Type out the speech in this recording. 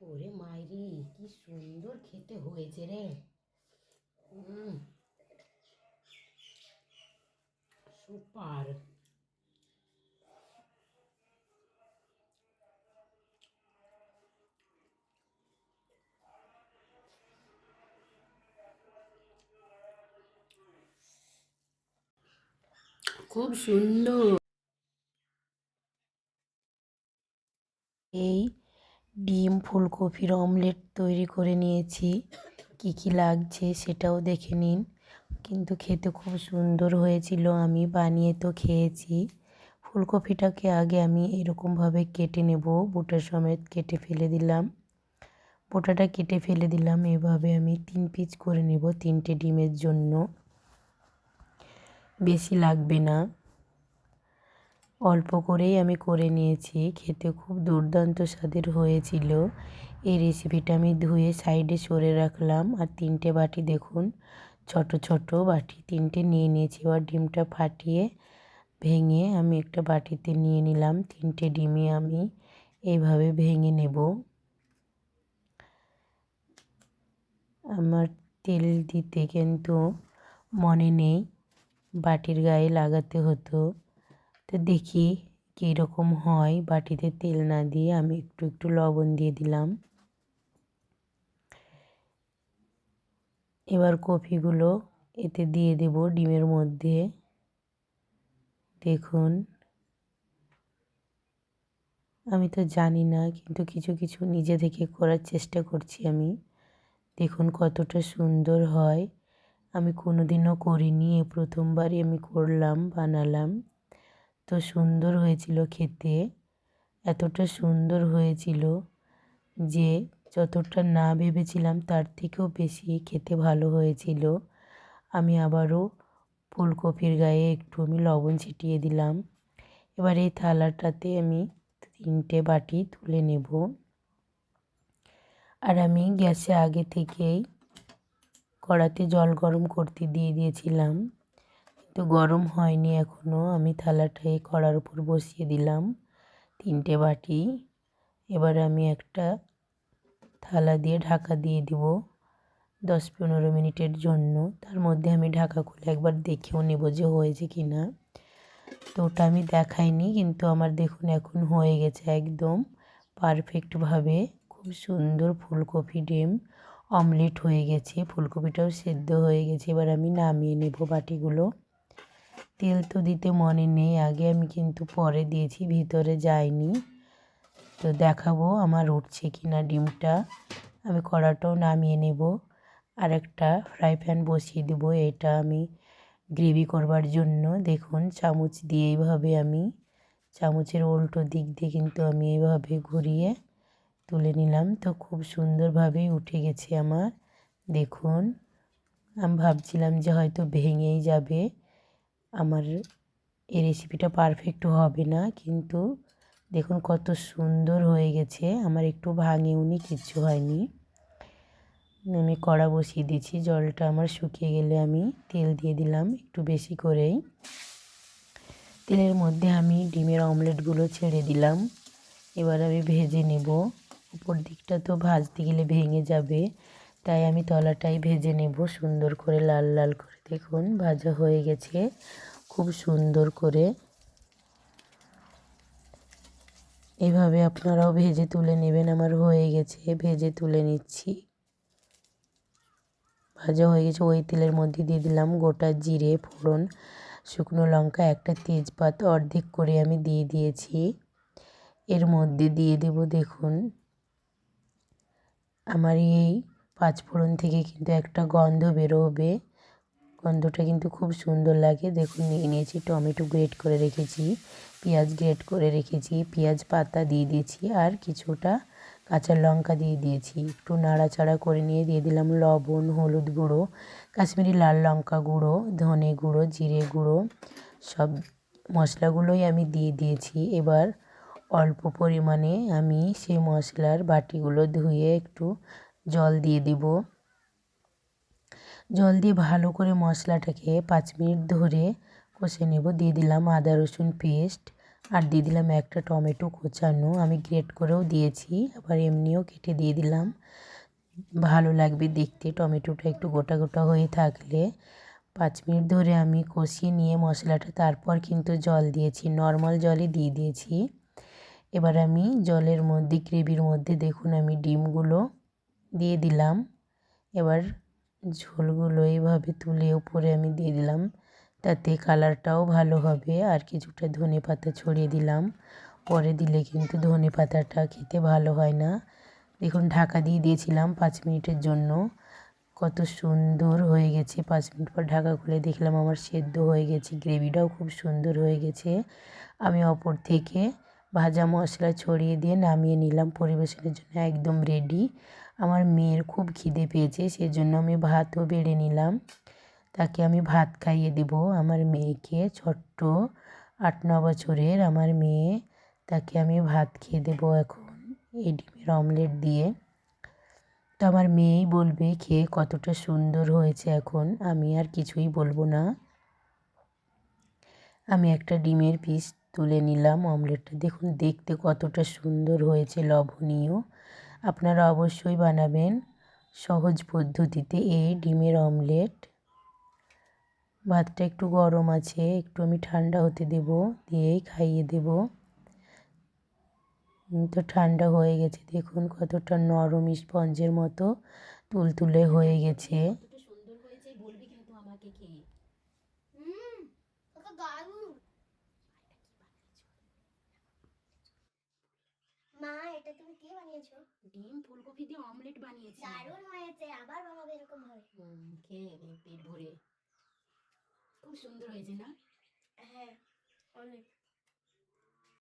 ওরে মাইরি কি সুন্দর খেতে হয়েছে রে। সুপার। খুব সুন্দর। এই ডিম ফুলকপির অমলেট তৈরি করে নিয়েছি। কী কী লাগছে সেটাও দেখে নিন। কিন্তু খেতে খুব সুন্দর হয়েছিল, আমি বানিয়ে তো খেয়েছি। ফুলকপিটাকে আগে আমি এরকমভাবে কেটে নেব, বোটা সমেত কেটে ফেলে দিলাম। বোটাটা কেটে ফেলে দিলাম, এভাবে আমি তিন পিস করে নেব তিনটে ডিমের জন্য। বেশি লাগবে না। অল্প করেই আমি করে নিয়েছি। খেতে খুব দুর্দান্ত স্বাদের হয়েছিল। এই রেসিপিটা আমি ধুয়ে সাইডে সরে রাখলাম। আর তিনটে বাটি দেখুন, ছোট ছোট বাটি। তিনটে নিয়ে নিয়েছি। এবার ডিমটা ফাটিয়ে ভেঙে আমি একটা বাটিতে নিয়ে নিলাম। তিনটে ডিমে আমি এইভাবে ভেঙে নেব। আমার তেল দিতে কিন্তু মনে নেই। বাটির গায়ে লাগাতে হতো। তো দেখি কীরকম হয়। বাটিতে তেল না দিয়ে আমি একটু একটু লবণ দিয়ে দিলাম। এবার কপিগুলো এতে দিয়ে দেব ডিমের মধ্যে। দেখুন। আমি তো জানি না, কিন্তু কিছু কিছু নিজে থেকে করার চেষ্টা করছি আমি। দেখুন কতটা সুন্দর হয়। আমি কোনো দিনও করিনি, এ প্রথমবারই আমি করলাম, বানালাম। তো সুন্দর হয়েছিল খেতে, এতটা সুন্দর হয়েছিল যে যতটা না ভেবেছিলাম তার থেকেও বেশি খেতে ভালো হয়েছিল। আমি আবারও ফুলকপির গায়ে একটু আমি লবণ ছিটিয়ে দিলাম। এবার এই থালাটাতে আমি তিনটে বাটি তুলে নেব। আর আমি গ্যাসে আগে থেকেই কড়াতে জল গরম করতে দিয়ে দিয়েছিলাম। কিন্তু গরম হয়নি এখনও আমি থালাটা এই কড়ার উপর বসিয়ে দিলাম, তিনটে বাটি। এবার আমি একটা থালা দিয়ে ঢাকা দিয়ে দিব দশ পনেরো মিনিটের জন্য। তার মধ্যে আমি ঢাকা খুলে একবার দেখেও নেব যে হয়েছে কি না তো ওটা আমি দেখাইনি, কিন্তু আমার দেখুন এখন হয়ে গেছে একদম পারফেক্টভাবে। খুব সুন্দর ফুলকপি ডিম, অমলেট হয়ে গেছে, ফুলকপিটাও সেদ্ধ হয়ে গেছে। এবার আমি নামিয়ে নেব বাটিগুলো। তেল তো দিতে মনে নেই, আগে আমি কিন্তু পরে দিয়েছি, ভিতরে যায়নি। তো দেখাবো আমার উঠছে কি না ডিমটা। আমি কড়াটাও নামিয়ে নেব। আর একটা ফ্রাই প্যান বসিয়ে দেব, এটা আমি গ্রেভি করবার জন্য। দেখুন, চামচ দিয়ে এইভাবে আমি, চামচের উল্টো দিক দিয়ে কিন্তু আমি এইভাবে ঘুরিয়ে তুলে নিলাম। তো খুব সুন্দরভাবেই উঠে গেছে আমার। দেখুন, আমি ভাবছিলাম যে হয়তো ভেঙেই যাবে। আমার এই রেসিপিটা পারফেক্ট হবে না, কিন্তু দেখুন কত সুন্দর হয়ে গেছে। আমার একটু ভাঙেওনি কিচ্ছু হয়নি। আমি কড়া বসিয়ে দিয়েছি, জলটা আমার শুকিয়ে গেলে আমি তেল দিয়ে দিলাম একটু বেশি করেই। তেলের মধ্যে আমি ডিমের অমলেটগুলো ছেড়ে দিলাম। এবার আমি ভেজে নেব। উপর দিকটা তো ভাজতে গেলে ভেঙে যাবে। তাই আমি তলাটাই ভেজে নেব, সুন্দর করে লাল লাল করে। দেখুন, ভাজা হয়ে গেছে, খুব সুন্দর করে। এভাবে আপনারাও ভেজে তুলে নেবেন, আমার হয়ে গেছে, ভেজে তুলে নিচ্ছি। ভাজা হয়ে গেছে, ওই তেলের মধ্যে দিয়ে দিলাম গোটা জিরে, ফোড়ন, শুকনো লঙ্কা, একটা তেজপাত অর্ধেক করে আমি দিয়ে দিয়েছি। এর মধ্যে দিয়ে দেব, দেখুন, আমার এই পাঁচফোড়ন থেকে কিন্তু একটা গন্ধ বেরোবে। গন্ধটা কিন্তু খুব সুন্দর লাগে। দেখুন, নিয়ে নিয়েছি টমেটো গ্রেট করে রেখেছি, পেঁয়াজ গ্রেট করে রেখেছি, পেঁয়াজ পাতা দিয়ে দিয়েছি আর কিছুটা কাঁচা লঙ্কা দিয়ে দিয়েছি। একটু নাড়াচাড়া করে নিয়ে দিয়ে দিলাম লবণ, হলুদ গুঁড়ো, কাশ্মীরি লাল লঙ্কা গুঁড়ো, ধনে গুঁড়ো, জিরে গুঁড়ো, সব মশলাগুলোই আমি দিয়ে দিয়েছি। এবার অল্প পরিমাণে আমি সেই মশলার বাটিগুলো ধুয়ে একটু জল দিয়ে দিব। জল দিয়ে ভালো করে মশলাটাকে পাঁচ মিনিট ধরে কষে নেব। দিয়ে দিলাম আদা, রসুন পেস্ট আর দিয়ে দিলাম একটা টমেটো কোচানো। আমি গ্রেট করেও দিয়েছি, আবার এমনিও কেটে দিয়ে দিলাম। ভালো লাগবে দেখতে, টমেটোটা একটু গোটা গোটা হয়ে থাকলে। পাঁচ মিনিট ধরে আমি কষিয়ে নিয়ে মশলাটা তারপর কিন্তু জল দিয়েছি, নর্মাল জলে দিয়ে দিয়েছি। এবার আমি জলের মধ্যে, গ্রেভির মধ্যে দেখুন আমি ডিমগুলো দিয়ে দিলাম। এবার ঝোলগুলো এইভাবে তুলে উপরে আমি দিয়ে দিলাম। তাতে কালারটাও ভালো হবে। আর কিছুটা ধনে পাতা ছড়িয়ে দিলাম। পরে দিলে কিন্তু ধনে পাতাটা খেতে ভালো হয় না। দেখুন, ঢাকা দিয়ে দিয়েছিলাম পাঁচ মিনিটের জন্য। কত সুন্দর হয়ে গেছে। পাঁচ মিনিট পর ঢাকা খুলে দেখলাম আমার সেদ্ধ হয়ে গেছে। গ্রেভিটাও খুব সুন্দর হয়ে গেছে। আমি অপর থেকে ভাজা মশলা ছড়িয়ে দিয়ে নামিয়ে নিলাম। পরিবেশনের জন্য একদম রেডি আমার মেয়ের খুব খিদে পেয়েছে, সেজন্য আমি ভাতও বেড়ে নিলাম। তাকে আমি ভাত খাইয়ে দেব। আমার মেয়েকে ছোট্ট আট, ন বছরের আমার মেয়ে, তাকে আমি ভাত খেয়ে দেবো এখন এই ডিমের অমলেট দিয়ে। তো আমার মেয়েই বলবে, খেয়ে কতটা সুন্দর হয়েছে এখন। আমি আর কিছুই বলব না। আমি একটা ডিমের পিস তুলে নিলাম অমলেটটা। দেখুন, দেখতে কতটা সুন্দর হয়েছে, লবণীয়। আপনারা অবশ্যই বানাবেন সহজ পদ্ধতিতে এই ডিমের অমলেট। ভাতটা একটু গরম আছে, একটু আমি ঠান্ডা হতে দেব, দিয়েই খাইয়ে দেব। তো ঠান্ডা হয়ে গেছে, দেখুন কতটা নরম স্পঞ্জের মতো তুলতুলে হয়ে গেছে কতটা সুন্দর হয়েছে বলবি কিন্তু আমাকে খেয়ে হুম ওটা দারুণ মা এটা তুমি কি বানিয়েছো? ডিম ফুলকপি দিয়ে অমলেট বানিয়েছি। দারুণ হয়েছে আবার বানাবে এরকম ভাবে। হুম, খেয়ে পেট ভরে। খুব সুন্দর হয়েছে না? হ্যাঁ অনেক।